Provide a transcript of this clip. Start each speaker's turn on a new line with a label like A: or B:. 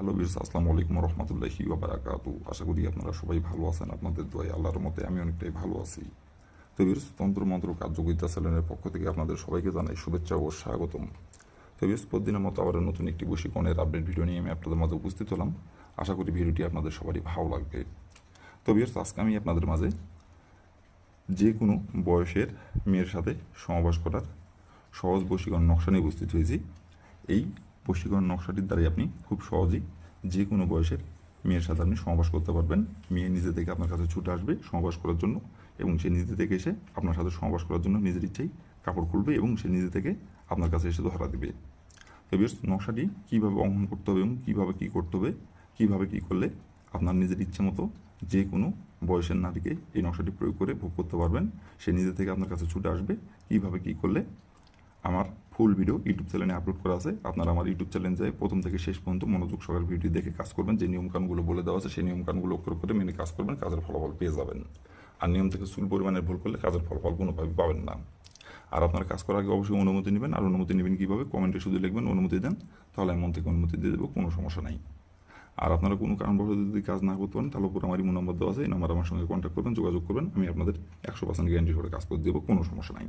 A: Hello বিরস আসসালামু আলাইকুম রহমতুল্লাহি বারাকাতু আশা করি আপনারা সবাই ভালো আছেন, আপনাদের দোয়াই আল্লাহর মতে আমি অনেকটাই ভালো আছি। তো বিরস তন্ত্র মন্ত্র কার্যকরিতা চ্যানেলের পক্ষ থেকে আপনাদের সবাইকে জানাই শুভেচ্ছা ও স্বাগতম। তো বিরস প্রতিদিনের মতো আবার নতুন একটি বশীকরণের আপডেট ভিডিও নিয়ে আমি আপনাদের মাঝে উপস্থিত হলাম। আশা করি ভিডিওটি আপনাদের সবারই ভালো লাগবে। তো বিরস আজকে আমি আপনাদের মাঝে যে কোনো বয়সের মেয়ের সাথে সমাবাস করার সহজ বশীকরণ নকশা নিয়ে উপস্থিত হয়েছি। এই বশীকরণ নকশাটির দ্বারাই আপনি খুব সহজেই যে কোনো বয়সের মেয়ের সাথে আপনি সমাবাস করতে পারবেন। মেয়ে নিজে থেকে আপনার কাছে ছুটে আসবে সমাবাস করার জন্য এবং সে নিজে থেকে এসে আপনার সাথে সমাবাস করার জন্য নিজের ইচ্ছেই কাপড় খুলবে এবং সে নিজে থেকে আপনার কাছে এসে ধরা দেবে। তো বেশ নকশাটি কীভাবে অঙ্কন করতে হবে এবং কীভাবে কী করতে হবে, কীভাবে কী করলে আপনার নিজের ইচ্ছে মতো যে কোনো বয়সের নারীকে এই নকশাটি প্রয়োগ করে ভোগ করতে পারবেন, সে নিজে থেকে আপনার কাছে ছুটে আসবে, কীভাবে কী করলে আমার ফুল ভিডিও ইউটিউব চ্যানেলে আপলোড করা আছে। আপনারা আমার ইউটিউব চ্যানেল যায় প্রথম থেকে শেষ পর্যন্ত মনোযোগ সহকারে ভিডিও দেখে কাজ করবেন। যে নিয়মকানুনগুলো বলে দেওয়া আছে, সেই নিয়মকানুনগুলো অক্ষর করে মেনে কাজ করবেন, কাজের ফলাফল পেয়ে যাবেন। আর নিয়ম থেকে চুল পরিমাণের ভুল করলে কাজের ফলাফল কোনোভাবে পাবেন না। আর আপনার কাজ করার আগে অবশ্যই অনুমতি নেবেন। আর অনুমতি নেবেন কীভাবে? কমেন্টে শুধু লিখবেন, অনুমতি দেন। তাহলে আমি মন থেকে অনুমতি দিয়ে দেবো, কোনো সমস্যা নাই। আর আপনারা কোনো কারণবশত যদি কাজ না করতে পারেন, তাহলে উপর আমার ইমো নাম্বার দেওয়া আছে। এই নাম্বার আমার সঙ্গে কন্ট্যাক্ট করবেন, যোগাযোগ করবেন। আমি আপনাদের একশো পার্সেন্ট গ্যারান্টি করে কাজ করে দেবো, কোনো সমস্যা নাই।